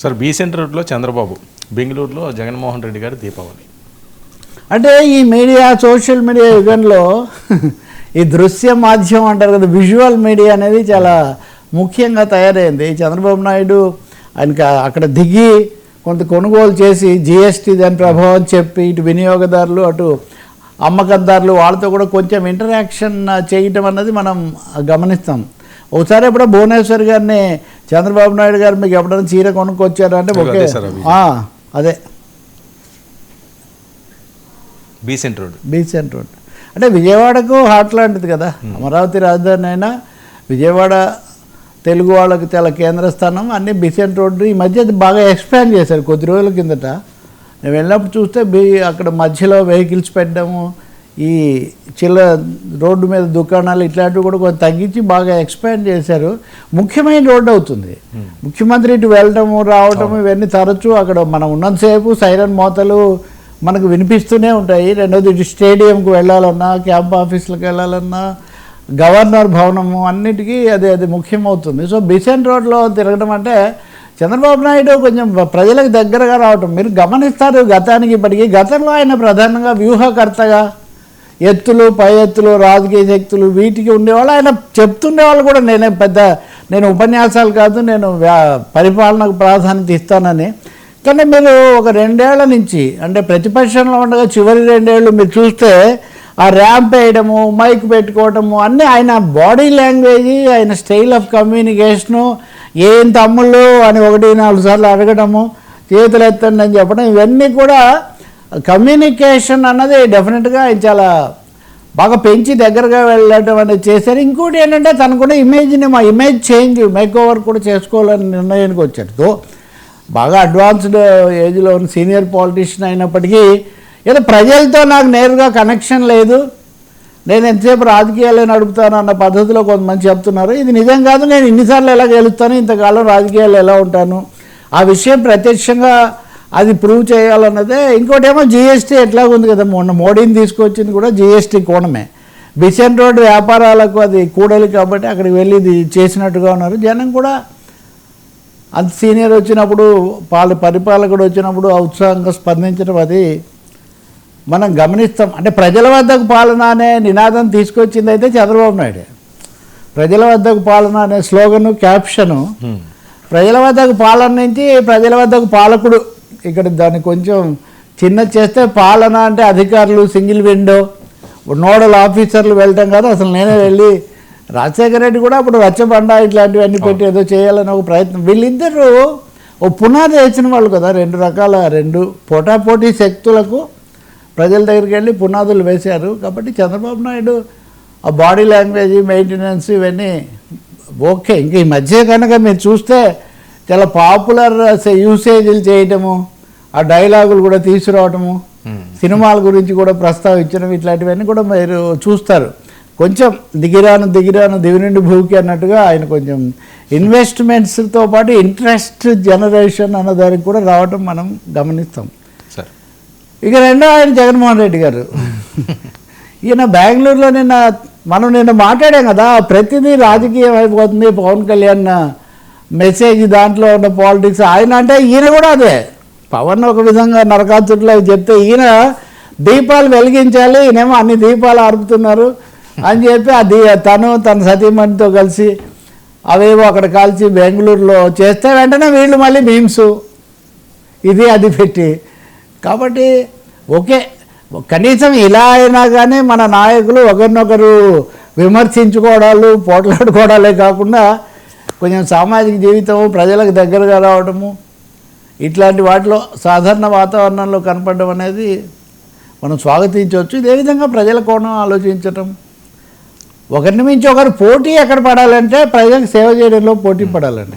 Sir be రోడ్లో చంద్రబాబు బెంగళూరులో జగన్మోహన్ రెడ్డి గారి దీపావళి. అంటే ఈ మీడియా సోషల్ మీడియా యుగంలో ఈ దృశ్య మాధ్యమం అంటారు కదా విజువల్ మీడియా అనేది చాలా ముఖ్యంగా తయారైంది. చంద్రబాబు నాయుడు ఆయనకి అక్కడ దిగి కొంత కొనుగోలు చేసి జిఎస్టీ దాని ప్రభావం చెప్పి ఇటు వినియోగదారులు అటు అమ్మకందారులు వాళ్ళతో కూడా కొంచెం ఇంటరాక్షన్ చేయటం అన్నది మనం గమనిస్తాం. ఒకసారి ఎప్పుడో భువనేశ్వర్ గారిని చంద్రబాబు నాయుడు గారు మీకు ఎప్పుడైనా చీర కొనుక్కొచ్చారు అంటే ఓకే అదే B centre road beach centre road. అంటే విజయవాడకు హాట్ లాంటిది కదా. అమరావతి రాజధాని అయినా విజయవాడ తెలుగు వాళ్ళకి చాలా కేంద్ర స్థానం అన్ని బిసెంట్ రోడ్డు ఈ మధ్య బాగా ఎక్స్పాండ్ చేశారు కొద్ది రోజుల కిందట. నేను వెళ్ళినప్పుడు చూస్తే బి అక్కడ మధ్యలో వెహికల్స్ పెట్టడము ఈ చిల్ల రోడ్డు మీద దుకాణాలు ఇట్లాంటివి కూడా కొంచెం తగ్గించి బాగా ఎక్స్పాండ్ చేశారు. ముఖ్యమైన రోడ్డు అవుతుంది. ముఖ్యమంత్రి ఇటు వెళ్ళటము రావటము ఇవన్నీ తరచూ అక్కడ మనం ఉన్నంతసేపు సైరన్ మోతలు మనకు వినిపిస్తూనే ఉంటాయి. రెండోది ఇటు స్టేడియంకి వెళ్ళాలన్నా క్యాంప్ ఆఫీసులకు వెళ్ళాలన్నా గవర్నర్ భవనము అన్నిటికీ అది అది ముఖ్యమవుతుంది. సో బిసెంట్ రోడ్లో తిరగడం అంటే చంద్రబాబు నాయుడు కొంచెం ప్రజలకు దగ్గరగా రావటం. మీరు గమనిస్తారు గతానికి ఇప్పటికీ గతంలో ఆయన ప్రధానంగా వ్యూహకర్తగా ఎత్తులు పై ఎత్తులు రాజకీయ శక్తులు వీటికి ఉండేవాళ్ళు. ఆయన చెప్తుండేవాళ్ళు కూడా నేనే పెద్ద నేను ఉపన్యాసాలు కాదు నేను వ్యా- పరిపాలనకు ప్రాధాన్యత ఇస్తానని. కానీ మీరు ఒక రెండేళ్ళ నుంచి అంటే ప్రతిపక్షంలో ఉండగా చివరి రెండేళ్ళు మీరు చూస్తే ఆ ర్యాంప్ వేయడము మైక్ పెట్టుకోవడము అన్నీ ఆయన బాడీ లాంగ్వేజ్ ఆయన స్టైల్ ఆఫ్ కమ్యూనికేషను ఏం తమ్ముళ్ళు అని ఒకటి నాలుగు సార్లు అడగడము చేతులు ఎత్తండి అని చెప్పడం ఇవన్నీ కూడా కమ్యూనికేషన్ అన్నది డెఫినెట్గా ఆయన చాలా బాగా పెంచి దగ్గరగా వెళ్ళడం అనేది చేశారు. ఇంకోటి ఏంటంటే తనకున్న ఇమేజ్ని మా ఇమేజ్ చేంజ్ మేక్ ఓవర్ కూడా చేసుకోవాలని నిర్ణయానికి వచ్చారు. బాగా అడ్వాన్స్డ్ ఏజ్లో ఉన్న సీనియర్ పాలిటీషియన్ అయినప్పటికీ ఏదో ప్రజలతో నాకు నేరుగా కనెక్షన్ లేదు. నేను ఎంతసేపు రాజకీయాలే నడుపుతాను అన్న పద్ధతిలో కొంతమంది చెప్తున్నారు. ఇది నిజం కాదు నేను ఇన్నిసార్లు ఎలా గెలుస్తాను ఇంతకాలం రాజకీయాలు ఎలా ఉంటాను? ఆ విషయం ప్రత్యక్షంగా అది ప్రూవ్ చేయాలన్నదే. ఇంకోటి ఏమో జిఎస్టీ ఎట్లా ఉంది కదా మొన్న మోడీని తీసుకొచ్చింది కూడా జిఎస్టీ కోణమే. బిసెంట్ రోడ్ వ్యాపారాలకు అది కూడలి కాబట్టి అక్కడికి వెళ్ళి ఇది చేసినట్టుగా ఉన్నారు. జనం కూడా అంత సీనియర్ వచ్చినప్పుడు పాల పరిపాలకుడు వచ్చినప్పుడు ఉత్సాహంగా స్పందించడం అది మనం గమనిస్తాం. అంటే ప్రజల వద్దకు పాలన అనే నినాదం తీసుకొచ్చింది అయితే చంద్రబాబు నాయుడు. ప్రజల వద్దకు పాలన అనే స్లోగను క్యాప్షను ప్రజల వద్దకు పాలన నుంచి ప్రజల వద్దకు పాలకుడు ఇక్కడ దాన్ని కొంచెం చిన్న చేస్తే పాలన అంటే అధికారులు సింగిల్ విండో నోడల్ ఆఫీసర్లు వెళ్ళటం కాదు. అసలు నేనే వెళ్ళి రాజశేఖర రెడ్డి కూడా అప్పుడు రచ్చబండ ఇట్లాంటివన్నీ పెట్టి ఏదో చేయాలని ఒక ప్రయత్నం. వీళ్ళిద్దరూ ఓ పునాది వేసిన వాళ్ళు కదా రెండు రకాల రెండు పోటాపోటీ శక్తులకు ప్రజల దగ్గరికి వెళ్ళి పునాదులు వేశారు. కాబట్టి చంద్రబాబు నాయుడు ఆ బాడీ లాంగ్వేజ్ మెయింటెనెన్స్ ఇవన్నీ ఓకే. ఇంక ఈ మధ్య కనుక మీరు చూస్తే చాలా పాపులర్ యూసేజీలు చేయటము ఆ డైలాగులు కూడా తీసుకురావటము సినిమాల గురించి కూడా ప్రస్తావించడం ఇట్లాంటివన్నీ కూడా మీరు చూస్తారు. కొంచెం దిగిరాను దిగిరాను దివి నుండి భూకి అన్నట్టుగా ఆయన కొంచెం ఇన్వెస్ట్మెంట్స్తో పాటు ఇంట్రెస్ట్ జనరేషన్ అన్న దానికి కూడా రావటం మనం గమనిస్తాం. ఇక రెండో ఆయన జగన్మోహన్ రెడ్డి గారు. ఈయన బెంగళూరులో నిన్న మనం నిన్న మాట్లాడాం కదా ప్రతిదీ రాజకీయం అయిపోతుంది పవన్ కళ్యాణ్ మెసేజ్ దాంట్లో ఉన్న పాలిటిక్స్ ఆయన అంటే ఈయన కూడా అదే. పవన్ ఒక విధంగా నరకాతుట్లో చెప్తే ఈయన దీపాలు వెలిగించాలి ఈయనేమో అన్ని దీపాలు ఆర్పుతున్నారు అని చెప్పి ఆ దీ తను తన సతీమణితో కలిసి అవేవో అక్కడ కాల్చి బెంగళూరులో చేస్తే వెంటనే వీళ్ళు మళ్ళీ మీమ్స్. ఇది అది పెట్టి. కాబట్టి ఓకే కనీసం ఇలా అయినా కానీ మన నాయకులు ఒకరినొకరు విమర్శించుకోవడాలు పోట్లాడుకోవడాలే కాకుండా కొంచెం సామాజిక జీవితము ప్రజలకు దగ్గరగా రావడము ఇట్లాంటి వాటిలో సాధారణ వాతావరణంలో కనపడడం అనేది మనం స్వాగతించవచ్చు. ఇదే విధంగా ప్రజల కోణం ఆలోచించటం. ఒకరిని మించి ఒకరు పోటీ ఎక్కడ పడాలంటే ప్రజలకు సేవ చేయడంలో పోటీ పడాలండి.